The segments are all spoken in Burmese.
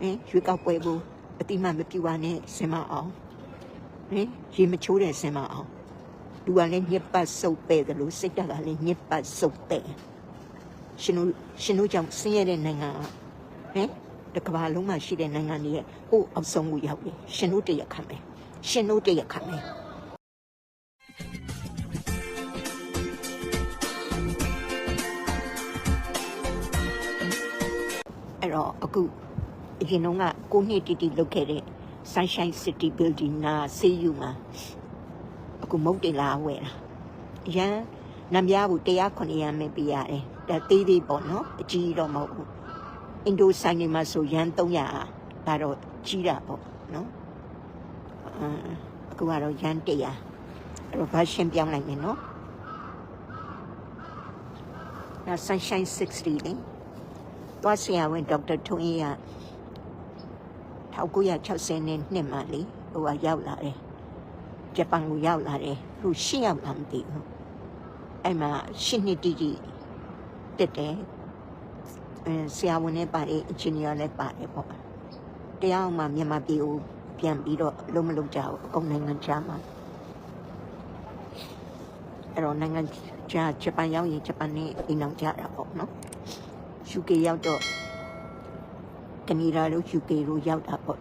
ဟင်ရွေးကောက်ပွဲကိုအတိမတ်မပြူပါနဲ့စင်မအောင်ဟင်ရေမချိုးတဲ့စင်မအောင်လူကလည်းညစ်ပတ်စုပ်ပဲ့တယ်လို့စိတ်ဓာတ်ကလည်းညစ်ပတ်စုပ်ပဲ့ရှင်တို့ရှင်တို့ကြောင့်ဆင်းရဲတဲ့နိုင်ငံကဟင်တကဘာလုံးမှာရှိတဲ့နိုင်ငံတွေရဲ့ဟိုအောက်ဆုံးကိုရောက်ပြီရှင်တို့တရခံမယ်ရှင်တို့တရခံမယ်အဲ့တော့အခု အရင်တော့ကကိုနှစ်တီတီလုပ်ခဲ့တဲ့ Sunshine City Building နာဆေးယူမှာအခုမုတ်တင်လာဝယ်တာအရန်နံပြားဘူး100ခုရမ်းမပေးရတယ်ဒါသေးသေးပေါ့နော်အကြီးတော့မဟုတ်ဘူးအင်ဒိုဆိုင်နေမှာဆိုရန်300ဒါတော့ကြီးတာပေါ့နော်အင်းအခုကတော့ရန်100အဲ့တော့ဘာရှင်းပြောင်းလိုက်မယ်နော်ဒါ Sunshine 60လေသွားဆရာဝန်ဒေါက်တာထွန်းကြီးက 1960နဲ့နှစ်မှလေဟိုကရောက်လာတယ်ဂျပန်ကိုရောက်လာတယ်သူရှင်းရောက်လာမသိဘူးအဲ့မှာရှင်းနှစ်တီတီတက်တယ်အဲဆရာဝန်နဲ့ပါတယ်အင်ဂျင်နီယာလည်းပါတယ်ပေါ့တရားအောင်မှမြန်မာပြည်ကိုပြန်ပြီးတော့လုံးမလုံးကြဘူးအကုန်နိုင်ငံခြားမှာအဲ့တော့နိုင်ငံခြားဂျပန်ရောက်ရင်ဂျပန်နဲ့အိမ်အောင်ကြတာပေါ့နော် UK ရောက်တော့ ကနေဒါတို့ UK တို့ရောက်တာပေါ့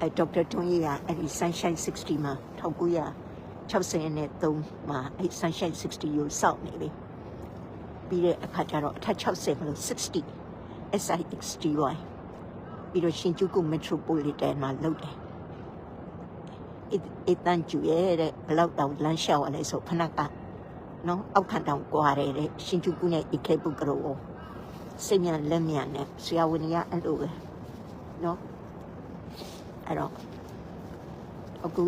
အဲဒေါက်တာထွန်းကြီးကအဲ့ဒီ Sunshine 60မှာ1960နဲ့3မှာအဲ့ Sunshine 60ကိုစောင့်နေပြီပြီးတဲ့အခါကျတော့အထက်60မလို့60 SIXTY ပြီးတော့ရှင်ကျုကု Metropolitan မှာလုပ်တယ်အတန်ကျူရဲ့တဲ့ဘလောက်တောင်လမ်းလျှောက်ရလဲဆိုဖနက်ကနော်အောက်ခံတောင်ကွာတယ်တဲ့ရှင်ကျုကုနဲ့ AK ပုကရော စိတ်မြန်လက်မြန်နဲ့ဆရာဝန်ကြီးကအဲ့လိုပဲနော်အဲ့တော့အခု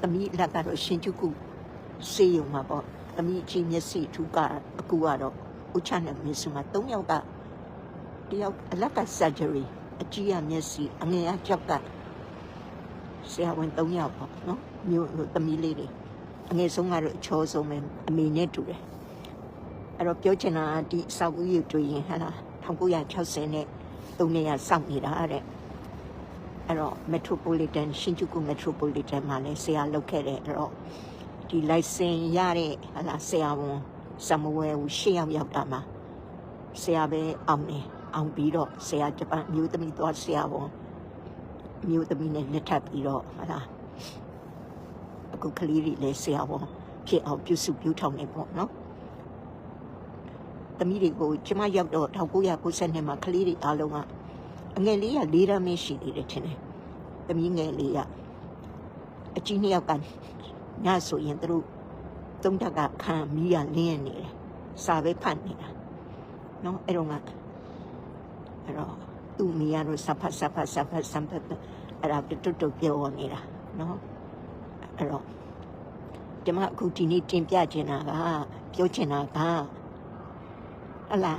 သမီးလက်ကတော့ရှင်ကျုကုစေယုံမှာပေါ့သမီးချင်းမျက်စိထူကအကူကတော့ဦးချနဲ့မင်းစုမှာ၃ယောက်ကတယောက်အလက်က surgery အကြီးကမျက်စိအငယ်ကကြောက်ကဆရာဝန်၃ယောက်ပေါ့နော်မျိုးသမီးလေးတွေအငယ်ဆုံးကတော့အချောဆုံးပဲအမေနဲ့တူတယ် အဲ့တော့ပြောချင်တာကဒီအဆောက်အဦကြီးတွေ့ရင်ဟဲ့လား1960နဲ့3နှစ်ရစောင့်နေတာတဲ့အဲ့တော့ Metropolitan ရှင်ကျုကု Metropolitan မှာလည်းဆရာလုပ်ခဲ့တယ်အဲ့တော့ဒီ license ရတဲ့ဟဲ့လားဆရာဝန်စမဝဲကိုရှေ့ရောက်ရောက်တာမှာဆရာပဲအောင်နေအောင်ပြီးတော့ဆရာဂျပန်မျိုးသမီးသွားဆရာဝန်မျိုးသမီးနဲ့လက်ထပ်ပြီးတော့ဟဲ့လားအခုကလေးတွေလည်းဆရာဝန်ဖြစ်အောင်ပြုစုပြုထောင်နေပေါ့နော် သမီးတွေကိုကျမရောက်တော့1992မှာကလေးတွေအားလုံးကအငယ်လေးက၄ရမ်းမရှိသေးတယ်ထင်တယ်။သမီးငယ်လေးကအကြီးနှစ်ယောက်ကညဆိုရင်သူတို့သုံးတက်ကခံမီးရလင်းနေတယ်။စာပဲဖတ်နေတာ။နော်အဲ့တော့ကအဲ့တော့သူ့မိရတော့စဖတ်စဖတ်စဖတ်စဖတ်အဲ့ဒါတွတ်တွတ်ပြောနေတာနော်အဲ့တော့ကျမအခုဒီနေ့တင်ပြချင်တာကပြောချင်တာက ဟလာ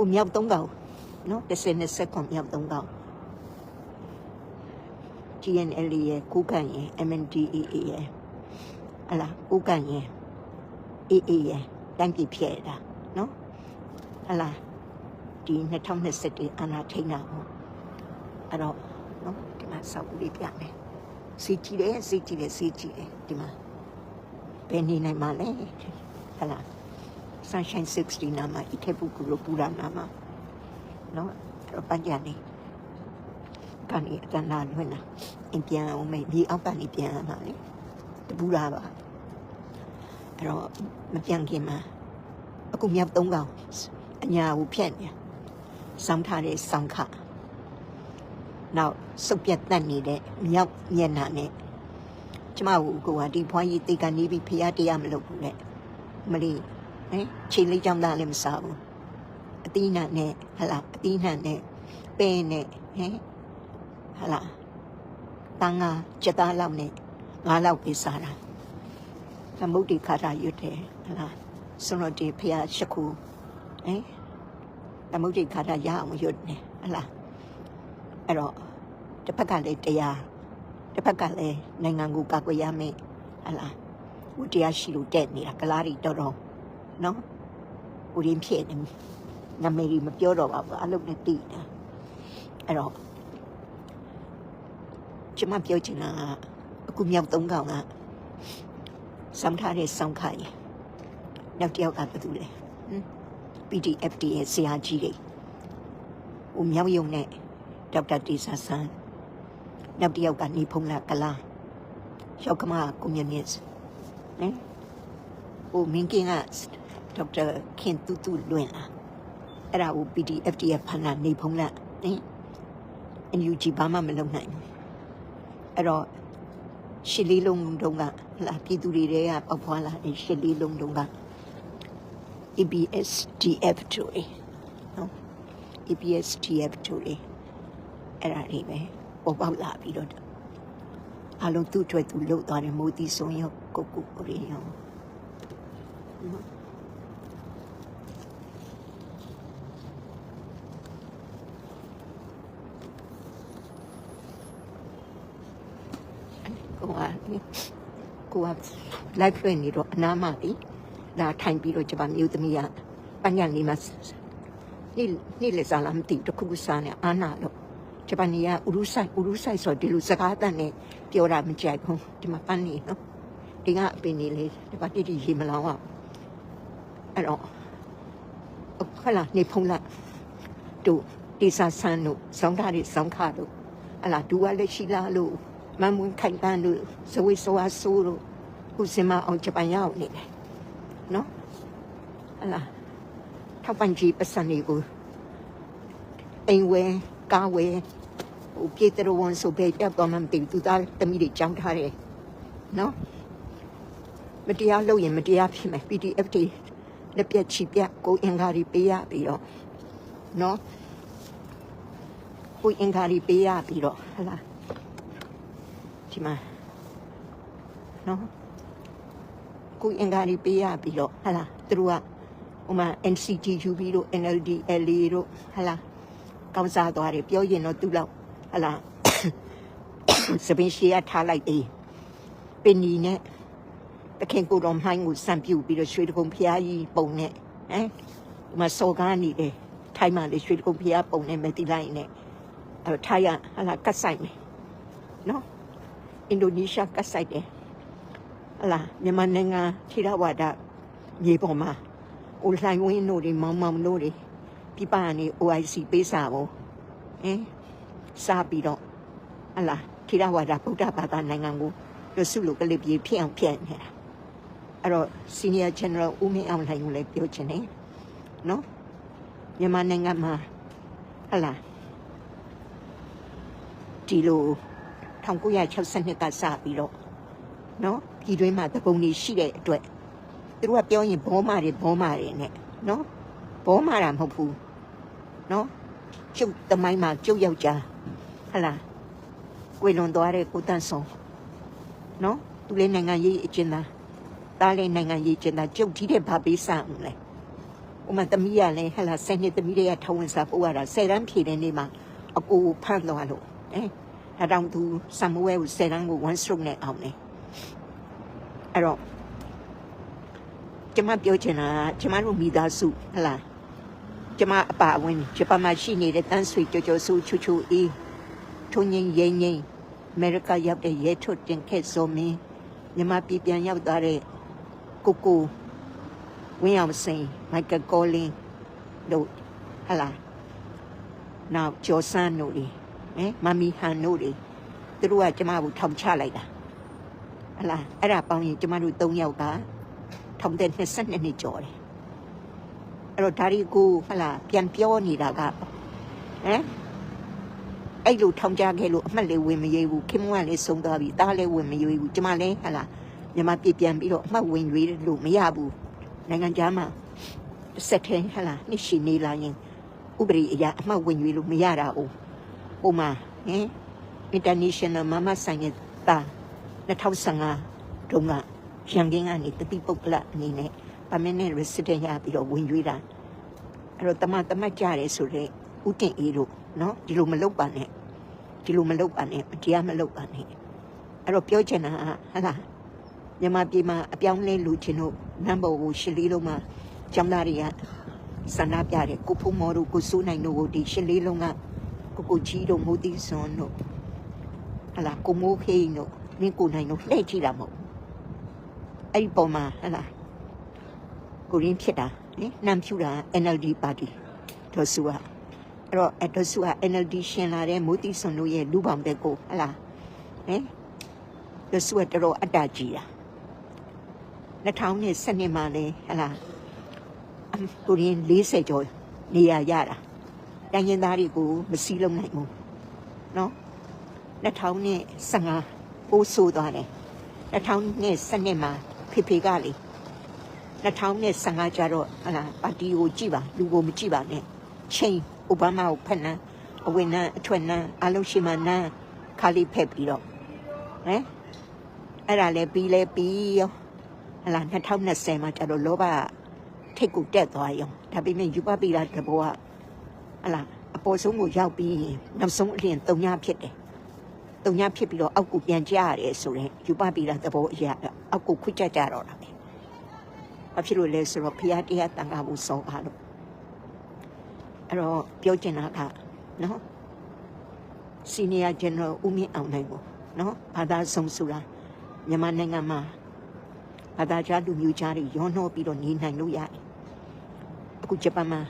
ဦးမြောက်သုံးကောင်နော်30နဲ့ဆက်ကွန်မြောက်သုံးကောင် GNL ရဲ့ကိုကန်ရဲ့ MNDAA ရဲ့ဟလာကိုကန်ရဲ့ AA ရဲ့တန်းပြည်ဖြစ်တာနော်ဟလာဒီ2021အာနာထိန်တာပေါ့အဲ့တော့နော်ဒီမှာစောက်လေးပြမယ်စီကြည့်တယ်စီကြည့်တယ်စီကြည့်တယ်ဒီမှာဘယ်နေနိုင်မှာလဲဟလာ Sunshine 60နာမှာအထက်ပုကူလိုပူရာနာမှာနော်အဲ့ပန်းကြနေကနေအတန်လာလွင်လာအင်ပြန်အောင်မေဒီအောက်ကနေပြန်လာလေတပူရာပါအဲ့တော့မပြန်ခင်မှာအခုမြောက်သုံးကောင်အညာကိုဖြတ်နေစောင်းထားတဲ့စောင်းခနောက်စုပ်ပြတ်တက်နေတဲ့မြောက်မျက်နှာနဲ့ကျမကိုကိုကဒီဖွားကြီးတိတ်ကနေပြီးဖျားတရားမလုပ်ဘူးလေမလီ ဟင်ခြေလေးကြောင့်သားလည်းမစားဘူးအသီးနှံနဲ့ဟလာအသီးနှံနဲ့ပဲနဲ့ဟင်ဟလာတန်းကချက်သားလောက်နဲ့ငါးလောက်ပဲစားတာသမုတ်ဒီခါတာရွတ်တယ်ဟလာစွန်တော်ဒီဖះရှခုဟင်သမုတ်ဒီခါတာရအောင်ရွတ်နေဟလာအဲ့တော့တစ်ဖက်ကလည်းတရားတစ်ဖက်ကလည်းနိုင်ငံကိုကာကွယ်ရမယ်ဟလာဝတရားရှိလို့တဲ့နေတာကလားတွေတော်တော် နော်ဦးရင်းဖြစ်နေနာမည်ကြီးမပြောတော့ပါဘူးအလုပ်နဲ့တည်တာအဲ့တော့ကျမပြောချင်တာကအခုမြောက်သုံးကောင်ကစောင်းထားတဲ့စောင်းခါရင်နောက်တစ်ယောက်ကဘာတူလဲဟမ် PDFD ရဲ့ဆရာကြီးတွေဟိုမြောက်ယုံနဲ့ဒေါက်တာတေဆာဆန်းနောက်တစ်ယောက်ကနေဖုံးလာကလာရောက်ကမကွန်မြူနစ်နော်ဟိုမင်းကင်းက ဒေါက်တာခင်တူတူလွင်လာအဲ့ဒါကို PDFD ရဲ့ဖန်လာနေဖုံးလာနင် NUG ဘာမှမလုပ်နိုင်ဘူးအဲ့တော့ရှစ်လေးလုံးတုံးကလာပြည်သူတွေကပေါက်ဖွာလာတဲ့ရှစ်လေးလုံးတုံးက EBSDF တို့လေနော် EBSDF တို့လေအဲ့ဒါလေးပဲပေါ်ပေါက်လာပြီးတော့အလုံးသူ့အတွက်သူလှုပ်သွားတယ်မိုးတီဆုံးရောကိုကိုကိုရီရောနော် ကိုကကိုက live လွှင့်နေတော့အနားမှာလေလာထိုင်ပြီးတော့ကျမမျိုးသမီးကပညာလေးမှာနေ့နေ့လေစားလာမသိဘူးတစ်ခုခုစားနေအာနာလို့ကျမနေကဥရုဆိုင်ဥရုဆိုင်ဆိုဒီလိုစကားတန်နဲ့ပြောတာမကြိုက်ဘူးဒီမှာပန်းနေနော်ဒီကအပင်နေလေဒီပါတိတိရေမလောင်းအောင်အဲ့တော့ခလာနေဖုံးလာတို့ဒီစာဆန်းတို့စောင်းထားတဲ့စောင်းခါတို့အလားဒူကလက်ရှိလားလို့ မမွန်းခိုင်တန်းတို့ဇဝေဆွာဆိုးတို့ခုစင်မအောင်ဂျပန်ရောက်နေတယ်နော်အလားထောက်ပံ့ကြီးပတ်စံနေကိုအိမ်ဝဲကားဝဲဟိုပြေတရဝန်ဆိုပဲပြတ်သွားမှမသိဘူးသူသားတမိတွေကြောင်းထားတယ်နော်မတရားလုပ်ရင်မတရားဖြစ်မယ် PDF တွေလက်ပြက်ချီပြက်ကိုအင်္ဂါတွေပေးရပြီးတော့နော်ကိုအင်္ဂါတွေပေးရပြီးတော့ဟလာ ဒီမှာနော်ကိုအင်္ဂါတွေပေးရပြီးတော့ဟလာသူတို့ကဟိုမှာ NCTU ပြီးတော့ NLD LA တို့ဟလာကောင်းစားသွားတယ်ပြောရင်တော့သူ့လောက်ဟလာစပင်းရှီရထားလိုက်တယ်ပင်နီနဲ့တခင်ကိုတော်မှိုင်းကိုစံပြူပြီးတော့ရွှေတကုံဖျားကြီးပုံနဲ့ဟမ်ဒီမှာစော်ကားနေတယ်ထိုင်းမှာလေရွှေတကုံဖျားပုံနဲ့မတိလိုက်နဲ့အဲထိုင်းရဟလာကတ်ဆိုင်မယ်နော် အင်ဒိုနီးရှားကတ်ဆိုင်တယ်ဟလာမြန်မာနိုင်ငံထိရဝါဒမြေပေါ်မှာအိုလှိုင်ဝင်းတို့တွေမောင်မောင်တို့တွေပြပကနေ OIC ပေးစာပုံအင်းစားပြီးတော့ဟလာထိရဝါဒဗုဒ္ဓဘာသာနိုင်ငံကိုရစုလိုကလေးပြေဖြစ်အောင်ဖြစ်နေတာအဲ့တော့ Senior General ဦးမင်းအောင်လှိုင်ကိုလည်းပြောချင်တယ်နော်မြန်မာနိုင်ငံမှာဟလာဒီလို 1962ကစပြီးတော့နော်ပြည်တွင်းမှာတပုံတွေရှိတဲ့အတွက်သူတို့ကပြောရင်ဘောမာတွေဘောမာတွေနဲ့နော်ဘောမာတာမဟုတ်ဘူးနော်ကျုပ်တမိုင်းမှာကျုပ်ယောက်ျားဟလာကိုလွန်သွားတဲ့ကိုတန့်ဆောင်နော်သူလည်းနိုင်ငံရေးအကျဉ်းသားတားလည်းနိုင်ငံရေးအကျဉ်းသားကျုပ်ကြီးတဲ့ဘာပေးစမ်းမလဲဥမာသမီးရလည်းဟလာဆယ်နှစ်သမီးတွေကထောင်းဝင်စားပို့ရတာဆယ်တန်းဖြည့်တဲ့နေ့မှာအကိုဖမ်းသွားလို့အဲ ဒါတောင်သူဆမ်မဝဲကိုဆယ်တန်းကို one stroke နဲ့အောင်တယ်အဲ့တော့ကျမပြောချင်တာကကျမတို့မိသားစုဟလာကျမအပါအဝင်ဂျပန်မှာရှိနေတဲ့တန်းဆွေကြော်ကြော်ဆူချူချူအေးထုံငင်းရင်ငင်းအမေရိကရောက်တဲ့ရဲထွတ်တင်ခဲ့စောမင်းမြန်မာပြည်ပြန်ရောက်သွားတဲ့ကိုကိုဝင်းအောင်စိန်မိုက်ကယ်ကောလင်းတို့ဟလာနောက်ကျော်စန်းတို့လေ ဟမ်မမီဟန်တို့လေသူတို့ကကျမကိုထောင်ချလိုက်တာဟလာအဲ့ဒါပေါင်းရင်ကျမတို့၃ယောက်ကထောင်တဲ့22နှစ်ကျော်တယ်အဲ့တော့ဒါရီကိုဟလာပြန်ပြောနေတာကဟမ်အဲ့လိုထောင်ကြခဲ့လို့အမှတ်လေးဝင်မရွေးဘူးခင်မွန်းကလည်းဆုံးသွားပြီတားလည်းဝင်မရွေးဘူးကျမလည်းဟလာမြန်မာပြည်ပြန်ပြီးတော့အမှတ်ဝင်ရွေးလို့မရဘူးနိုင်ငံသားမှာစက်ထဲဟလာနှစ်ရှိနေလာရင်ဥပဒေအရာအမှတ်ဝင်ရွေးလို့မရတာ哦 ဟိုမှာဟင် international mama ဆိုင်ရဲ့တာ2015တုန်းကရန်ကင်းကနေတတိပုတ်ကလအနေနဲ့ permanent resident ရပြီးတော့ဝင်ရွေးတာအဲ့တော့တမတမတ်ကြတယ်ဆိုတော့ဥတင်အေးတို့နော်ဒီလိုမလုပ်ပါနဲ့ဒီလိုမလုပ်ပါနဲ့တရားမလုပ်ပါနဲ့အဲ့တော့ပြောချင်တာကဟလာမြန်မာပြည်မှာအပြောင်းလဲလူချင်းတို့နံပါတ်ကိုရှစ်လေးလုံးမှာကျောင်းသားတွေကဆန္ဒပြတယ်ကိုဖုံမော်တို့ကိုစိုးနိုင်တို့ကိုဒီရှစ်လေးလုံးက ကိုကိုကြီးတို့မိုးတီစွန်တို့ဟလာကိုမိုးခေးတို့မင်းကိုနိုင်တို့လှည့်ကြည့်တာမဟုတ်ဘူးအဲ့ဒီပုံမှာဟလာကိုရင်းဖြစ်တာနိနမ်ဖြူတာ NLD ပါတီဒေါ်စုကအဲ့တော့အဲ့ဒေါ်စုက NLD ရှင်လာတဲ့မိုးတီစွန်တို့ရဲ့လူပောင်တဲ့ကိုဟလာဟင်ဒေါ်စုကတော်တော်အတ္တကြီးတာ2012မှာလေဟလာအမ်ကိုရင်း40ကျော်နေရရတာ တိုင်းရင်းသားတွေကိုမစည်းလုံးနိုင်ဘူးနော်2015ပိုးဆိုးသွားတယ်2012မှာဖေဖေကလေ2015ကျတော့ဟလာပါတီကိုကြည့်ပါလူကိုမကြည့်ပါနဲ့ချင်းအိုဘားမားကိုဖက်နန်းအဝင်နန်းအထွက်နန်းအလုံးရှိမနန်းခါလေးဖက်ပြီးတော့ဟမ်အဲ့ဒါလဲပြီးလဲပြီးရောဟလာ2020မှာကျတော့လောဘထိတ်ကိုတက်သွားရောဒါပေမဲ့ယူပပိလာတဘောက ဟလာအပေါ်ဆုံးကိုရောက်ပြီးရင်နောက်ဆုံးအလျင်တုံညာဖြစ်တယ်။တုံညာဖြစ်ပြီးတော့အောက်ကိုပြန်ကြရတယ်ဆိုရင်ယူပပီလာသဘောအရာအောက်ကိုခွတ်ကြကြတော့တာပဲ။ဘာဖြစ်လို့လဲဆိုတော့ဖရာတရားတန်ခါမှုစောပါလို့အဲ့တော့ပြောချင်တာကနော်စီနီယာဂျန်နယ်ဦးမင်းအောင်နိုင်ကိုနော်ဘာသာဆုံးဆိုတာမြန်မာနိုင်ငံမှာဘာသာကြားလူမျိုးကြားတွေရောနှောပြီးတော့နေနိုင်လို့ရတယ်။အခုဂျပန်မှာ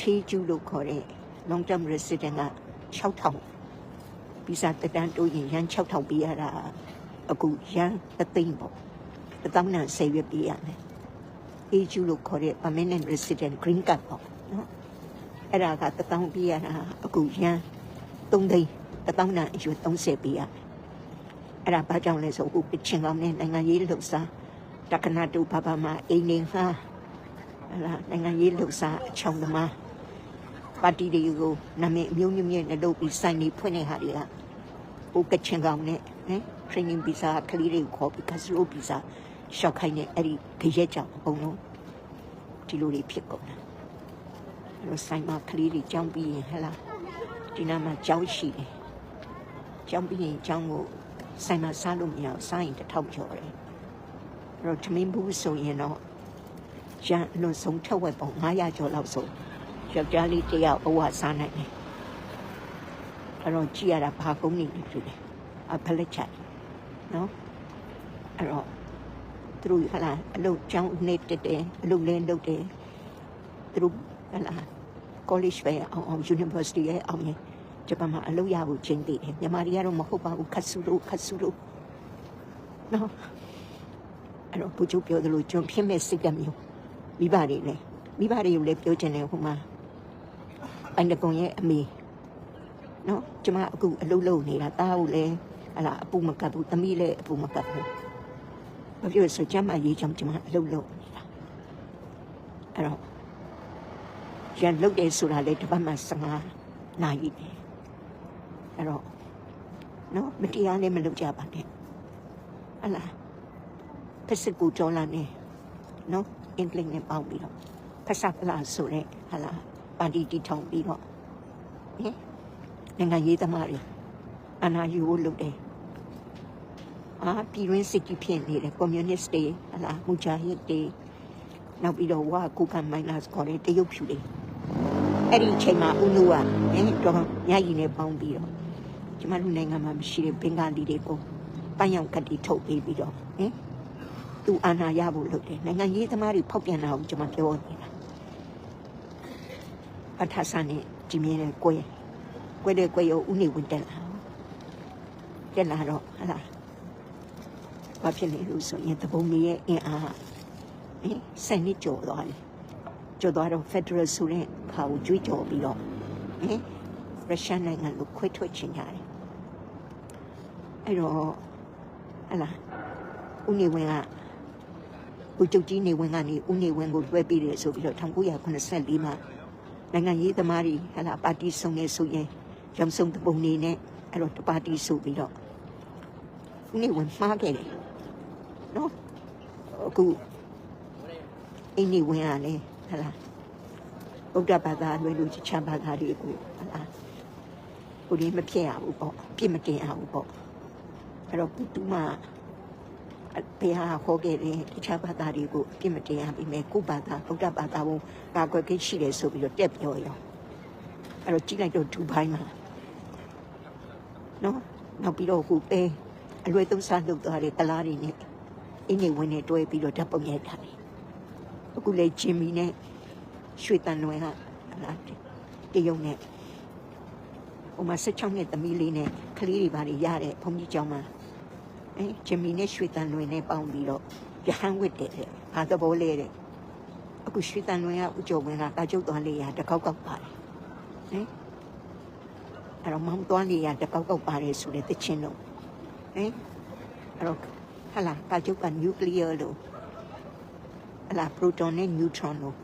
ထေးကျူးလို့ခေါ်တဲ့ long term resident က6000ဗီဇာတက်တန်းတိုးရင်ရန်6000ပေးရတာအခုရန်သသိန်းပေါ့တစ်တောင်းနဲ့ဆယ်ရွက်ပေးရမယ်ထေးကျူးလို့ခေါ်တဲ့ permanent resident green card ပေါ့နော်အဲ့ဒါကတစ်တောင်းပေးရတာအခုရန်3သိန်းတစ်တောင်းနဲ့အရွယ်30ပေးရမယ်အဲ့ဒါဘာကြောင့်လဲဆိုအခုပချင်ကောင်းနဲ့နိုင်ငံရေးလှုပ်ရှားတက္ကနာတူဘာဘာမှာအိမ်နေဟာအဲ့ဒါနိုင်ငံရေးလှုပ်ရှားအချောင်းသမား ပါတီတွေကိုနာမည်အမျိုးမျိုးနဲ့လုပ်ပြီးစိုင်းနေဖွင့်တဲ့ဟာတွေကဟိုကချင်ကောင်နဲ့ဟင် training visa ကလေးတွေကိုခေါ်ပြီး casino visa ရှောက်ခိုင်းတဲ့အဲ့ဒီခရက်ကြောင်အကုန်လုံးဒီလိုတွေဖြစ်ကုန်တာအဲ့လိုစိုင်းမှာကလေးတွေကြောင်းပြီးရင်ဟဲ့လားဒီနားမှာကြောင်းရှိတယ်ကြောင်းပြီးရင်ကြောင်းကိုစိုင်းမှာစားလို့မရအောင်စားရင်တစ်ထောင်ကျော်တယ်အဲ့တော့သမင်းဘူးဆိုရင်တော့ရန်လွန်ဆုံးထက်ဝက်ပေါင်း900ကျော်လောက်ဆို ယောက်ျားလေးတယောက်ဘဝစားနိုင်တယ်အဲ့တော့ကြည့်ရတာဘာကုန်းနေလဲတူတယ်အဖလက်ချက်နော်အဲ့တော့သူတို့ဟလာအလုပ်ကျောင်းနေတက်တယ်အလုပ်လဲလုပ်တယ်သူတို့ဟလာ college ပဲအောင်အောင် university ရဲ့အောင်ရင်ဂျပန်မှာအလုပ်ရဖို့ချင်းတည်တယ်မြန်မာတွေကတော့မဟုတ်ပါဘူးခတ်ဆူလို့ခတ်ဆူလို့နော်အဲ့တော့ဘုချုပ်ပြောသလိုကျွန်ဖြစ်မဲ့စိတ်ကမျိုးမိဘတွေလည်းမိဘတွေကိုလည်းပြောချင်တယ်ဟိုမှာ အန်တကွန်ရဲ့အမေနော်ကျမအခုအလုပ်လုပ်နေတာတားကိုလည်းဟလာအပူမကပ်ဘူးသမီးလည်းအပူမကပ်ဘူးဘာဖြစ်လို့ဆိုကျမရေးကြောင့်ကျမအလုပ်လုပ်နေတာအဲ့တော့ရန်လုပ်တယ်ဆိုတာလေတစ်ပတ်မှ15နာရီတယ်အဲ့တော့နော်မတရားလည်းမလုပ်ကြပါနဲ့ဟလာဖက်စစ်ကူကြောလာနေနော်အင်္ဂလိပ်နဲ့ပေါင်းပြီးတော့ဖက်ဆပ်လာဆိုတဲ့ဟလာ ပါတီတီထောင်ပြီးတော့ဟင်နိုင်ငံရေးသမားတွေအနာယူဖို့လုပ်တယ်အာပြည်ရင်းစစ်ကြီးဖြစ်နေတယ်ကွန်မြူနစ်တွေဟလာမူဂျာဟစ်တွေနောက်ပြီးတော့ဝါကူကန်မိုင်နာစ်ခေါ်တဲ့တရုတ်ဖြူတွေအဲ့ဒီအချိန်မှာဦးလို့ကဟင်တော့ညကြီးနဲ့ပေါင်းပြီးတော့ကျမတို့နိုင်ငံမှာမရှိတဲ့ဘင်္ဂလီတွေကိုပန်းရောင်ကတိထုတ်ပေးပြီးတော့ဟင်သူအာဏာရဖို့လုပ်တယ်နိုင်ငံရေးသမားတွေဖောက်ပြန်တာကိုကျွန်မပြောနေတာ အထဆန်နဲ့ဒီမြဲတဲ့ကိုယ်ကိုယ်တဲ့ကိုယ်ရောဦးနေဝင်တက်လာတက်လာတော့ဟလာဘာဖြစ်လဲလို့ဆိုရင်တပုံကြီးရဲ့အင်အားဟင်စနစ်ကျော်သွားတယ်ကျော်သွားတော့ Federal ဆိုတဲ့ခါကိုကြွေးကြော်ပြီးတော့ဟင်ရုရှားနိုင်ငံကိုခွဲထွက်ချင်ကြတယ်အဲ့တော့ဟလာဦးနေဝင်ကဦးကျုပ်ကြီးနေဝင်ကနေဦးနေဝင်ကိုလွှဲပြီးတယ်ဆိုပြီးတော့1984မှာ နိုင်ငံရေးသမားတွေဟလာပါတီစုံနေဆိုရင်ရောင်စုံတပုံနေနဲ့အဲ့တော့တပါတီဆိုပြီးတော့ဦးနေဝင်မှားခဲ့တယ်နော်အခုအင်းနေဝင်ရလေဟလာဗုဒ္ဓဘာသာလွယ်လို့ချမ်းဘာသာတွေကိုဟလာကိုဒီမဖြစ်ရဘူးပေါ့ပြစ်မတင်ရဘူးပေါ့အဲ့တော့သူမ ဘုရားဟောခဲ့တဲ့တခြားဘာသာတွေကိုအပြစ်မတင်ရပြီမဲ့ကိုယ့်ဘာသာဗုဒ္ဓဘာသာဘုံကာကွယ်ကိရှိတယ်ဆိုပြီးတော့တက်ပြောရောအဲ့တော့ကြည့်လိုက်တော့ဒူဘိုင်းမှာနော်နောက်ပြီးတော့ဟိုပဲအလွယ်သုံးစားလုပ်သွားတဲ့ကလားတွေနဲ့အင်းနေဝင်နေတွဲပြီးတော့ဓာတ်ပုံရိုက်တာလေအခုလေဂျင်မီနဲ့ရွှေတန်လွယ်ကဟလာတရုံနဲ့ဟိုမှာ16နှစ်သမီးလေးနဲ့ကလေးတွေပါတွေရတဲ့ဘုန်းကြီးကျောင်းမှာ အဲဂျင်မီနဲ့ရွှေတန်လွယ်နဲ့ပေါင်းပြီးတော့ရဟန်းဝတ်တယ်တဲ့ဘာသဘောလဲတဲ့အခုရွှေတန်လွယ်ကဥကြုံဝင်ကတာကျုပ်သွားလေရတကောက်ကောက်ပါတယ်ဟင်အဲ့တော့မောင်သွားလေရတကောက်ကောက်ပါတယ်ဆိုတဲ့တခြင်းတော့ဟင်အဲ့တော့ဟာလာတာကျုပ်ကနျူကလ িয়ার လို့ဟလာပရိုတွန်နဲ့နျူထရွန်လို့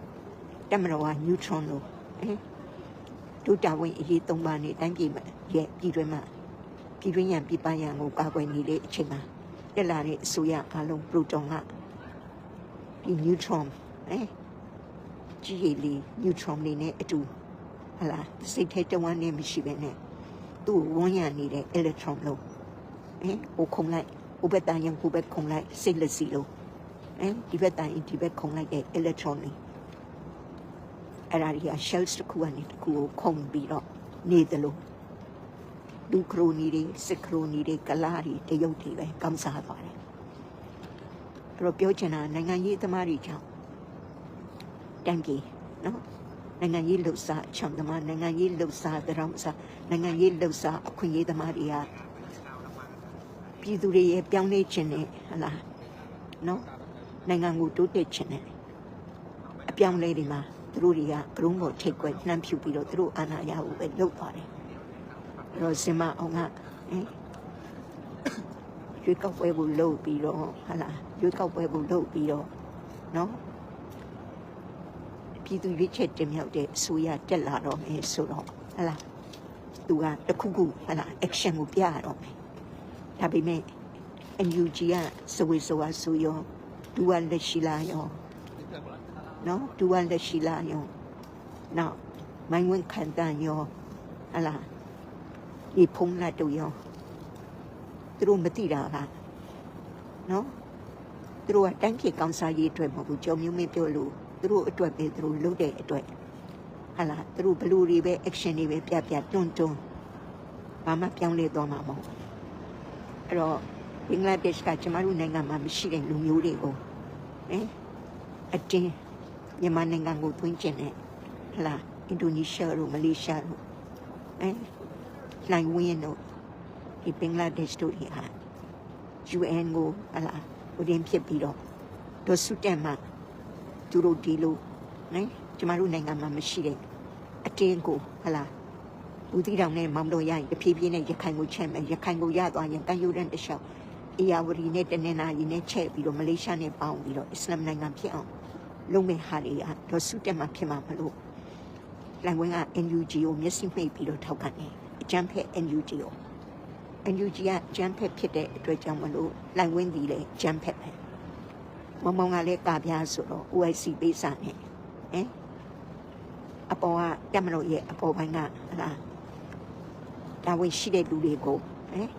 တက်မတော်ကနျူထရွန်လို့ဟင်ဒုတာဝင်အရေးသုံးပါးနဲ့တိုင်းပြည်မှာရဲ့ပြည်တွင်းမှာ ပြည်တွင်းရန်ပြည်ပရန်ကိုကာကွယ်နေတဲ့အချိန်မှာတက်လာတဲ့အစိုးရအလုံးပရိုတွန်ကဒီနျူထရွန်ဟင်ကြီးရည်လေးနျူထရွန်လေးနဲ့အတူဟလာစိတ်ထဲတဝမ်းနဲ့မရှိပဲနဲ့သူ့ကိုဝန်းရံနေတဲ့ electron လို့ဟင်ဟိုခုံလိုက်ဟိုဘက်တန်ရင်ဟိုဘက်ခုံလိုက်စိတ်လက်စီလို့ဟင်ဒီဘက်တန်ရင်ဒီဘက်ခုံလိုက်တဲ့ electron လေးအဲ့ဒါကြီးက shells တစ်ခုကနေတစ်ခုကိုခုံပြီးတော့နေတယ်လို့ လူခရိုနီတွေစစ်ခရိုနီတွေကလာတွေတရုတ်တွေပဲကောင်းစားသွားတယ်အဲ့တော့ပြောချင်တာနိုင်ငံရေးသမားတွေကြောင့်တန်ကြီးနော်နိုင်ငံရေးလှုပ်ရှားချောင်းသမားနိုင်ငံရေးလှုပ်ရှားတောင်စားနိုင်ငံရေးလှုပ်ရှားအခွင့်အရေးသမားတွေကပြည်သူတွေရဲ့ပြောင်းလဲခြင်းနဲ့ဟလာနော်နိုင်ငံကိုတိုးတက်ခြင်းနဲ့အပြောင်းလဲတွေမှာသူတို့တွေကဂရုံးကိုထိတ်ကွယ်နှမ်းဖြူပြီးတော့သူတို့အာဏာရဖို့ပဲလုပ်သွားတယ်အဲ့ တော့စင်မအောင်ကဟင်ရွေးကောက်ပွဲကိုလုပ်ပြီးတော့ဟလာရွေးကောက်ပွဲကိုလုပ်ပြီးတော့နော်ပြည်သူရွေးချယ်တင်မြှောက်တဲ့အစိုးရတက်လာတော့မယ်ဆိုတော့ဟလာသူကတခုခုဟလာ action ကိုပြရတော့မယ်ဒါပေမဲ့ NUG ကစဝေးစွာဆိုရောဒူဝလက်ရှိလာရောနော်ဒူဝလက်ရှိလာရောနောက်မိုင်းဝင်ခံတန်ရောဟလာ ဒီဖုံးလာတို့ရောသူတို့မသိတာလားနော်သူတို့ကတန်းခေကောင်းစားရေးအတွက်မဟုတ်ဘူးကြောင်မျိုးမင်းပြောလို့သူတို့အတွက်ပဲသူတို့လုပ်တဲ့အတွက်ဟာလာသူတို့ဘလူတွေပဲ action တွေပဲပြပြတွန်းတွန်းဘာမှပြောင်းလဲသွားမှာမဟုတ်ဘူးအဲ့တော့ဘင်္ဂလားဒေ့ရှ်ကကျမတို့နိုင်ငံမှာမရှိတဲ့လူမျိုးတွေကိုဟင်အတင်းမြန်မာနိုင်ငံကိုတွင်းကျင်တဲ့ဟလာအင်ဒိုနီးရှားတို့မလေးရှားတို့ဟင် လိုင်ဝင်းတို့ဒီဘင်္ဂလားဒေ့ရှ်တို့တွေဟာ UN ကိုဟလာဟိုတင်ဖြစ်ပြီးတော့ဒေါ်စုတက်မှာသူတို့ဒီလိုနော်ကျမတို့နိုင်ငံမှာမရှိတဲ့အတင်းကိုဟလာဦးတီတောင်နဲ့မောင်တော်ရရင်တဖြည်းဖြည်းနဲ့ရခိုင်ကိုချက်မယ်ရခိုင်ကိုရသွားရင်ကန်ယူရန်တလျှောက်အေယာဝတီနဲ့တနင်္လာရီနဲ့ချက်ပြီးတော့မလေးရှားနဲ့ပေါင်းပြီးတော့အစ္စလာမ်နိုင်ငံဖြစ်အောင်လုပ်မဲ့ဟာတွေကတော့စုတက်မှာဖြစ်မှာမလို့လိုင်ဝင်းက NUG ကိုမျက်စိမှိတ်ပြီးတော့ထောက်ခံတယ် အကြမ်းဖက် NUG ကို NUG ကအကြမ်းဖက်ဖြစ်တဲ့အတွက်ကြောင့်မလို့လိုင်ဝင်းဒီလည်းအကြမ်းဖက်ပဲမမောင်ကလည်းကာပြားဆိုတော့ OIC ပေးစာနဲ့ဟင်အပေါ်ကတက်မလို့ရဲ့အပေါ်ပိုင်းကဟလာဒါဝင်ရှိတဲ့လူတွေကိုဟင်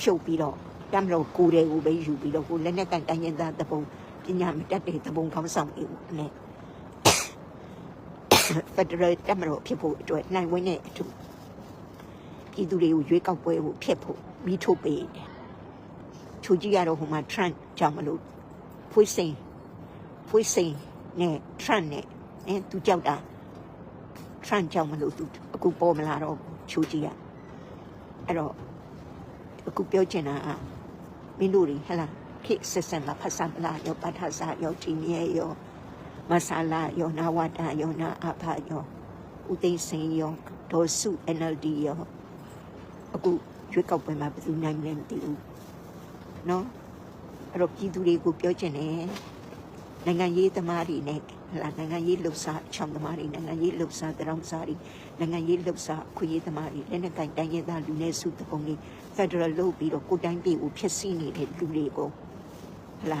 ဖြုတ်ပြီးတော့တက်မလို့ကိုယ်တွေကိုပဲယူပြီးတော့ကိုလက်နဲ့ကန်တိုင်းရင်သားတပုံပညာမတတ်တဲ့တပုံကောင်းဆောင်တွေနဲ့ဖက်ဒရယ်တက်မလို့ဖြစ်ဖို့အတွက်နိုင်ဝင်တဲ့အထူး ပြည်သူတွေကိုရွေးကောက်ပွဲကိုဖြစ်ဖို့မိထုတ်ပေးတယ်ချိုကြီးကတော့ဟိုမှာ trend ကြောင့်မလို့ဖွေးစိန်ဖွေးစိန်နဲ့ထရန့်နဲ့အဲသူကြောက်တာထရန့်ကြောက်မလို့သူအခုပေါ်မလာတော့ချိုးကြီးอ่ะအဲ့တော့အခုပြောချင်တာကမင်းတို့တွေဟလာခိဆက်ဆန်လာဖဆမ်လာရောပထစာရောတီမီရောမဆာလာရောနာဝတာရောနာအဖာရောဦးသိန်းစိန်ရောဒေါ်စု NLD ရော အခုရွေးကောက်ပွဲမှာဘယ်သူနိုင်လဲမသိဘူးနော်အဲ့တော့ပြည်သူတွေကိုပြောချင်တယ်နိုင်ငံရေးသမားတွေနဲ့ဟလာနိုင်ငံရေးလှုပ်ရှားချောင်းသမားတွေနိုင်ငံရေးလှုပ်ရှားတောင်စားတွေနိုင်ငံရေးလှုပ်ရှားခွေရေးသမားတွေလက်နက်ကင်တိုင်းရင်းသားလူနည်းစုတပုံတွေဖက်ဒရယ်လုပ်ပြီးတော့ကိုယ်တိုင်းပြည်ကိုဖျက်ဆီးနေတဲ့လူတွေကိုဟလာ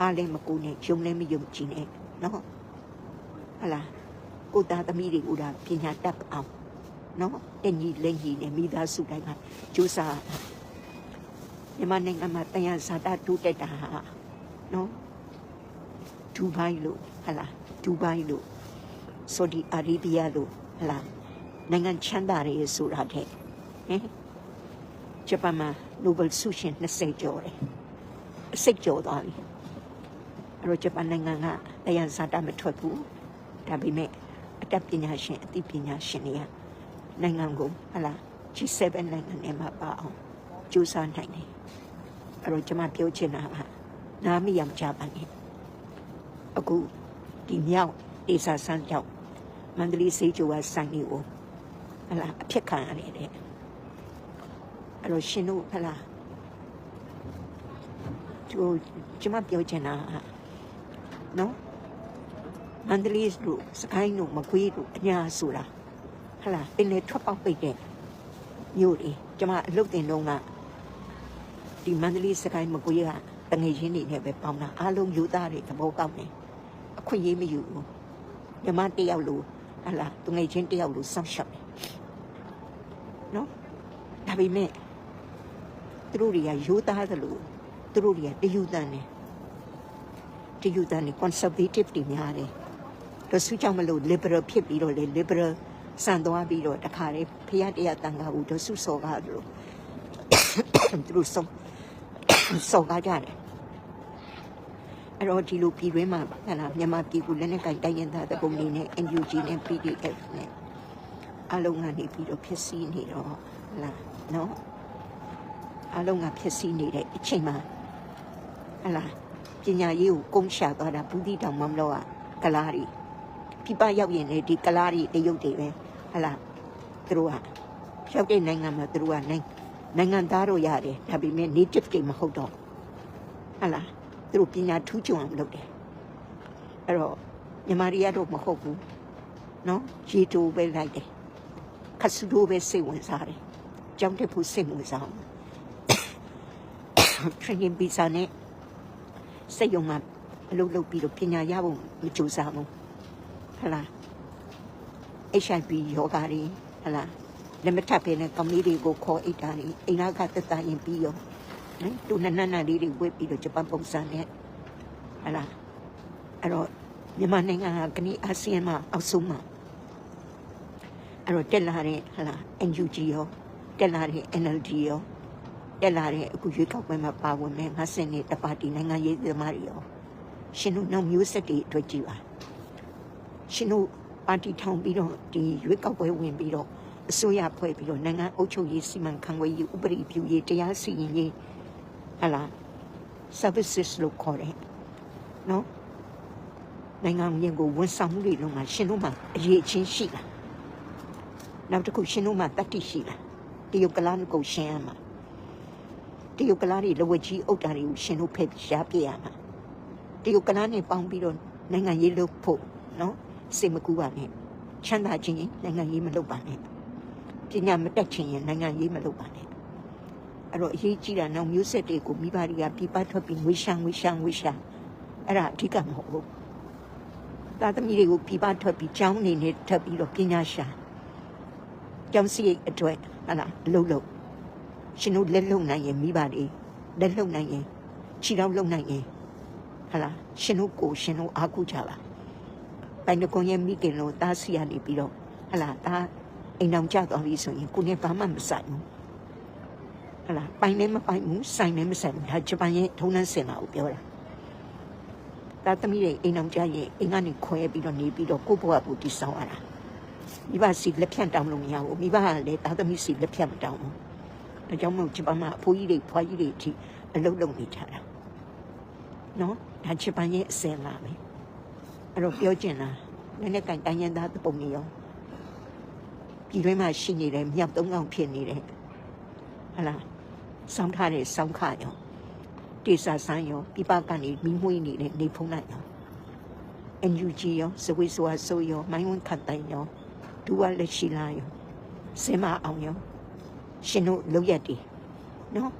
အားလည်းမကူနဲ့ယုံလည်းမယုံကြည်နဲ့နော်ဟလာကိုယ်သားသမီးတွေကိုဒါပညာတတ်အောင် နော်တညီလက်ညီနဲ့မိသားစုတိုင်းကကြိုးစားရမြန်မာနိုင်ငံမှာတရားဇာတာတိုးတက်တာဟာနော်ဒူဘိုင်းလို့ဟလာဒူဘိုင်းလို့ဆော်ဒီအာရေဗျလို့ဟလာနိုင်ငံချမ်းသာတယ်ဆိုတာတဲ့ဟင်ဂျပန်မှာ Nobel ဆုရှင်20ကျော်တယ်အစိတ်ကျော်သွားပြီအဲ့တော့ဂျပန်နိုင်ငံကတရားစာတမထွက်ဘူးဒါပေမဲ့အတတ်ပညာရှင်အသိပညာရှင်တွေက နိုင်ငံကိုဟလာ G7 နိုင်ငံထဲမှာပါအောင်ကြိုးစားနိုင်တယ်အဲ့တော့ကျွန်မပြောချင်တာကနားမရမကြပါနဲ့အခုဒီမြောက်ဒေသဆန်းကြောင့်မန္တလေးစေးကျိုးကဆိုင်နေကိုဟလာအဖြစ်ခံရတယ်တဲ့အဲ့တော့ရှင်တို့ဟလာသူကျွန်မပြောချင်တာကနော်မန္တလေးတို့စကိုင်းတို့မကွေးတို့အညာဆိုတာ ဟလာပင်လေထွက်ပေါက်ပိတ်တဲ့မြို့တွေကျွန်မအလုပ်တင်တော့ကဒီမန္တလေးစကိုင်းမကွေးကတငယ်ချင်းတွေနဲ့ပဲပေါင်းတာအားလုံးယူသားတွေသဘောကောက်နေအခွင့်အရေးမယူဘူးညီမတယောက်လိုဟလာတငယ်ချင်းတယောက်လိုစောင့်ရှောက်တယ်နော်ဒါပေမဲ့သူတို့တွေကယူသားသလိုသူတို့တွေကတယူတန်တယ်တယူတန်တယ် conservative တွေများတယ်တော့စုကြောင့်မလို့ liberal ဖြစ်ပြီးတော့လေ liberal စံသွားပြီးတော့တခါလေဖရတရားတန်ခါဘူးတော့စုစော်ကားလို့သူတို့ဆုံးစော်ကားကြတယ်အဲ့တော့ဒီလိုပြည်တွင်းမှာဟဲ့လားမြန်မာပြည်ကူလက်နဲ့ကြိုက်တိုင်းရင်သားတကုံနေနဲ့ NUG နဲ့ PDF နဲ့အလုံးကနေပြီးတော့ဖြစ်စီနေတော့ဟဲ့လားနော်အလုံးကဖြစ်စီနေတဲ့အချိန်မှာဟဲ့လားပညာရေးကိုကုန်းရှာသွားတာဘူးတိတောင်မမလို့ကကလားရီပြပရောက်ရင်လေဒီကလားရီတရုတ်တွေပဲ ဟဲ့လားသူတို့ကရောက်တဲ့နိုင်ငံမှာသူတို့ကနိုင်နိုင်ငံသားတို့ရတယ်ဒါပေမဲ့ native တွေမဟုတ်တော့ဟဲ့လားသူတို့ပညာထူးချွန်အောင်လုပ်တယ်အဲ့တော့မြန်မာတွေကတော့မဟုတ်ဘူးနော်ရေတိုးပဲလိုက်တယ်ခတ်ဆူတိုးပဲစိတ်ဝင်စားတယ်ကြောင်းတက်ဖို့စိတ်ဝင်စားတယ် training visa နဲ့စိတ်ယုံမှာအလုပ်လုပ်ပြီးတော့ပညာရဖို့မကြိုးစားဘူးဟတ်လား HIV ယောဂါတွေဟတ်လားလက်မထပ်ပဲနဲ့ကမ္ဘာတွေကိုခေါ်အိတ်တာတွေအိမ်နာကသက်သာရင်ပြီးရောနော်သူနနနလေးတွေဝက်ပြီးတော့ဂျပန်ပုံစံနဲ့ဟတ်လားအဲ့တော့မြန်မာနိုင်ငံကကနေ့အာဆီယံမှာအောက်ဆုံးမှာအဲ့တော့တက်လာတဲ့ဟတ်လား NUG ရောတက်လာတဲ့ NLD ရောတက်လာတဲ့အခုရွေးကောက်ပွဲမှာပါဝင်တဲ့ငါစင်နေတပါတီနိုင်ငံရေးသမားတွေရောရှင်တို့နောက်မျိုးဆက်တွေအတွက်ကြည့်ပါရှင်တို့ ပါတီထောင်ပြီးတော့ဒီရွေးကောက်ပွဲဝင်ပြီးတော့အစိုးရဖွဲ့ပြီးတော့နိုင်ငံအုပ်ချုပ်ရေးစီမံခန့်ခွဲရေးဥပဒေပြုရေးတရားစီရင်ရေးဟလာ services လို့ခေါ်တယ်နော်နိုင်ငံရင်ကိုဝန်ဆောင်မှုတွေလုံးမှာရှင်တို့မှာအရေးချင်းရှိလားနောက်တစ်ခုရှင်တို့မှာတတ်တိရှိလားတရုတ်ကလားကိုရှင်းရမှာတရုတ်ကလားတွေလဝကြီးအုပ်တာတွေကိုရှင်တို့ဖက်ရှားပြရမှာတရုတ်ကလားနဲ့ပေါင်းပြီးတော့နိုင်ငံရေးလုပ်ဖို့နော် စိတ်မကူပါနဲ့ချမ်းသာခြင်းရင်နိုင်ငံရေးမလုပ်ပါနဲ့ပညာမတတ်ခြင်းရင်နိုင်ငံရေးမလုပ်ပါနဲ့အဲ့တော့အရေးကြီးတာနောက်မျိုးဆက်တွေကိုမိဘတွေကပြပထွက်ပြီးငွေရှာငွေရှာငွေရှာအဲ့ဒါအဓိကမဟုတ်ဘူးသားသမီးတွေကိုပြပထွက်ပြီးကျောင်းနေနေထပ်ပြီးတော့ပညာရှာကျောင်းစီအတွက်ဟလာအလုပ်လုပ်ရှင်တို့လက်လုံနိုင်ရင်မိဘတွေလက်လုံနိုင်ရင်ခြေထောက်လုံနိုင်ရင်ဟလာရှင်တို့ကိုရှင်တို့အားကိုးကြပါ ပိုင်တကွန်ရဲ့မိခင်လို့တားစီရနေပြီးတော့ဟလာတားအိမ်အောင်ကြသွားပြီဆိုရင်ကိုနဲ့ဘာမှမဆိုင်ဘူးဟလာပိုင်လည်းမပိုင်ဘူးဆိုင်လည်းမဆိုင်ဘူးဒါဂျပန်ရဲ့ထုံးနှန်းစင်လာကိုပြောတာတာသမီးတွေအိမ်အောင်ကြရင်အိမ်ကနေခွဲပြီးတော့နေပြီးတော့ကိုယ့်ဘဝကိုတည်ဆောက်ရတာမိဘစီလက်ဖြန့်တောင်းလို့မရဘူးမိဘကလည်းတာသမီးစီလက်ဖြန့်မတောင်းဘူးဒါကြောင့်မို့ဂျပန်မှာအဖိုးကြီးတွေဖွားကြီးတွေအထိအလုပ်လုပ်နေကြတာနော်ဒါဂျပန်ရဲ့အစင်လာပဲ အဲ့တော့ပြောချင်တာလည်းနဲ့ကန်တိုင်းရန်သားပုံနေရောပြည်တွင်းမှာရှိနေတဲ့မြောက်သုံးကောင်ဖြစ်နေတဲ့ဟလာစောင်းထားတဲ့စောင်းခရောတေစာဆန်းရောပြပကနေမိမွေးနေတဲ့နေဖုံးလိုက်ရော NUG ရောစဝေးစွာဆိုရောမိုင်းဝန်းခတ်တိုင်ရောဒူဝါလက်ရှိလာရောစင်မအောင်ရောရှင်တို့လုံရက်တည်နော်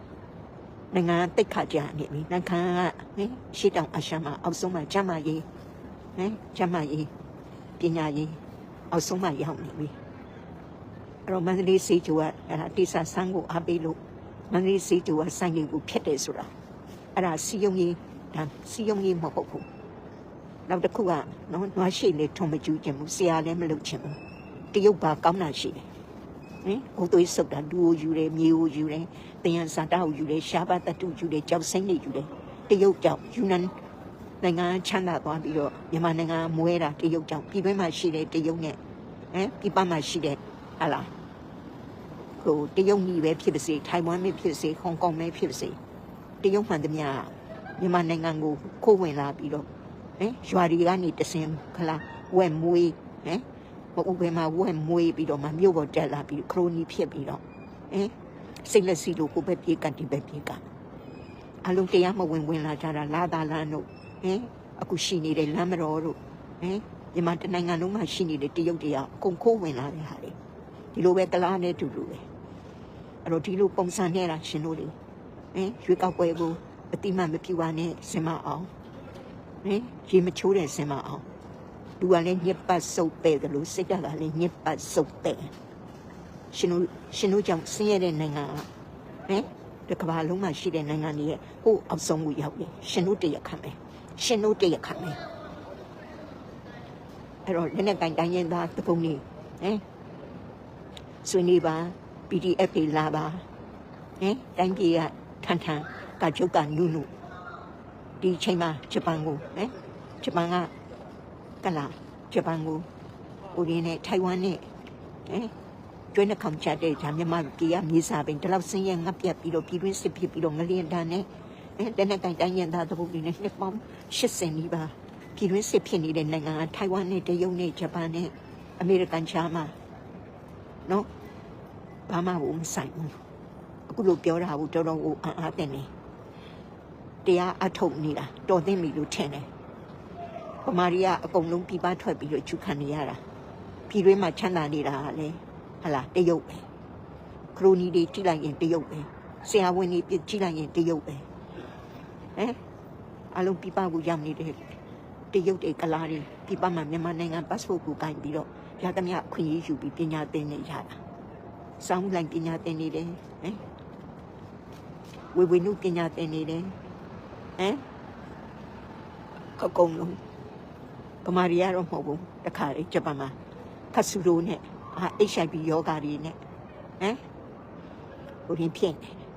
နိုင်ငံတိတ်ခါကြနေပြီနိုင်ငံကဟင်ရှေ့တောင်အရှမ်းမှာအောက်ဆုံးမှာကျမရေး ဟင်ကျမရေးပညာရေးအောက်ဆုံးမှာရောက်နေပြီအဲ့တော့မန္တလေးစေးကျူကအဲ့ဒါတိဆာဆန်းကိုအားပေးလို့မန္တလေးစေးကျူကစိုင်းလေးကိုဖျက်တယ်ဆိုတာအဲ့ဒါစီယုံကြီးဒါစီယုံကြီးမဟုတ်ဘူးနောက်တစ်ခုကနော်နွားရှိလေထုံမကျူးခြင်းဘူးဆရာလည်းမလုပ်ခြင်းဘူးတရုတ်ဘာကောင်းတာရှိတယ်ဟင်ဘုသွေးစုပ်တာလူကိုယူတယ်မြေကိုယူတယ်တင်ရန်စာတာကိုယူတယ်ရှားပါတတုယူတယ်ကြောက်စိမ့်တွေယူတယ်တရုတ်ကြောင့်ယူနန် နိုင်ငံချမ်းသာသွားပြီးတော့မြန်မာနိုင်ငံမွဲတာတရုတ်ကြောင့်ပြည်တွင်းမှာရှိတဲ့တရုတ်နဲ့ဟမ်ပြည်ပမှာရှိတဲ့ဟာလားဟိုတရုတ်ကြီးပဲဖြစ်ပါစေထိုင်ဝမ်ပဲဖြစ်ပါစေဟောင်ကောင်ပဲဖြစ်ပါစေတရုတ်မှန်သမျှမြန်မာနိုင်ငံကိုခိုးဝင်လာပြီးတော့ဟမ်ရွာတွေကနေတစင်ခလားဝက်မွေးဟမ်မအူဘယ်မှာဝက်မွေးပြီးတော့မှမြို့ပေါ်တက်လာပြီးခရိုနီဖြစ်ပြီးတော့ဟမ်စိတ်လက်စီလိုကိုပဲပြေးကတ်ဒီပဲပြေးကတ်အလုံးတရားမဝင်ဝင်လာကြတာလာသာလန်တို့ ဟင်အခုရှိနေတဲ့လမ်းမတော်တို့ဟင်မြန်မာတနိုင်ငံလုံးမှာရှိနေတဲ့တရုတ်တရားအကုန်ခိုးဝင်လာတဲ့ဟာတွေဒီလိုပဲကလားနဲ့တူတူပဲအဲ့တော့ဒီလိုပုံစံနဲ့တာရှင်တို့တွေဟင်ရွေးကောက်ပွဲကိုအတိမတ်မပြူပါနဲ့စင်မအောင်ဟင်ရေမချိုးတဲ့စင်မအောင်လူကလည်းညစ်ပတ်စုပ်ပဲတယ်လို့စိတ်ကလည်းညစ်ပတ်စုပ်ပဲရှင်တို့ရှင်တို့ကြောင့်ဆင်းရဲတဲ့နိုင်ငံကဟင်ဒီကမ္ဘာလုံးမှာရှိတဲ့နိုင်ငံတွေရဲ့ဟိုအောက်ဆုံးကိုရောက်တယ်ရှင်တို့တရခံမယ် ရှင်တို့တရခံမယ်အဲ့တော့လက်နဲ့ကင်တိုင်းရင်သားတပုံနေဟင်ဆွေးနေပါ PDF တွေလာပါဟင်တိုင်းပြည်ကထန်ထန်ကကြုတ်ကနုနုဒီအချိန်မှာဂျပန်ကိုဟင်ဂျပန်ကကလာဂျပန်ကိုဟိုဒီနဲ့ထိုင်ဝမ်နဲ့ဟင်ကျွေးနှကောင်ချတဲ့ဂျာမြန်မာပြည်ကမြေစာပင်ဒီလောက်ဆင်းရဲငတ်ပြတ်ပြီးတော့ပြည်တွင်းစစ်ဖြစ်ပြီးတော့ငလျင်တန်းနဲ့အဲ လက်နဲ့ကင်တိုင်းရင်သားတပုတ်တွေနဲ့နှစ်ပေါင်း80နီးပါးပြည်တွင်းစစ်ဖြစ်နေတဲ့နိုင်ငံကထိုင်ဝမ်နဲ့တရုတ်နဲ့ဂျပန်နဲ့အမေရိကန်ချားမှာနော်ဘာမှမဆိုင်ဘူးအခုလိုပြောတာကိုတော်တော်ကိုအံ့အားသင့်နေတရားအထုတ်နေတာတော်သိပြီလို့ထင်တယ်ပမာရီကအကုန်လုံးပြပထွက်ပြီးတော့ချူခံနေရတာပြည်တွင်းမှာချမ်းသာနေတာကလည်းဟလာတရုတ်ပဲခရိုနီတွေကြည့်လိုက်ရင်တရုတ်ပဲဆရာဝန်တွေပြကြည့်လိုက်ရင်တရုတ်ပဲ ဟမ်အလုံးပြပကိုရောက်နေတဲ့တရုတ်တွေကလာတွေပြပမှာမြန်မာနိုင်ငံ passport ကိုကင်ပြီးတော့ရသမျှခွင့်ရယူပြီးပညာသင်နေရတာစောင်းလိုက်ပညာသင်နေတယ်ဟမ်ဝေဝေနုပညာသင်နေတယ်ဟမ်အကုန်လုံးပမာရီကတော့မဟုတ်ဘူးတခါလေဂျပန်မှာခတ်ဆူရိုနဲ့အာ HIV ယောဂါတွေနဲ့ဟမ်ဟိုရင်ဖြစ်နေတယ်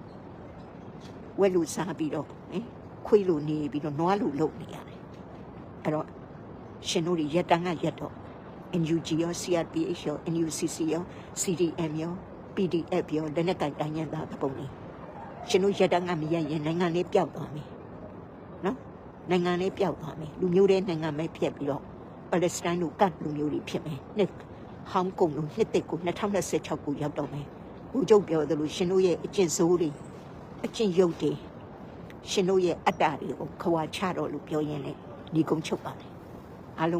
ဝက်လူစားပြီးတော့ဟမ် ခွေးလူနေပြီးတော့နွားလူလုံနေရတယ်အဲ့တော့ရှင်တို့တွေရက်တန်းကရက်တော့ NUG ရော CRPH ရော NUCC ရော CDM ရော PDF ရောလက်နက်ကင်တိုင်းရတာတပုံနေရှင်တို့ရက်တန်းကမရရင်နိုင်ငံလေးပျောက်သွားမယ်နော်နိုင်ငံလေးပျောက်သွားမယ်လူမျိုးတဲ့နိုင်ငံပဲဖြစ်ပြီးတော့ပါလက်စတိုင်းတို့ကတ်လူမျိုးတွေဖြစ်မယ်နှစ်ဟောင်းကုန်လို့နှစ်တစ်ကို2026ကိုရောက်တော့မယ်ဘူကျုပ်ပြောသလိုရှင်တို့ရဲ့အကျင့်ဆိုးတွေအကျင့်ရုပ်တွေ ရှင်တို့ရဲ့အတ္တတွေကိုခွာချတော့လို့ပြောရင်လေဒီကုန်းချုပ်ပါလေအားလုံး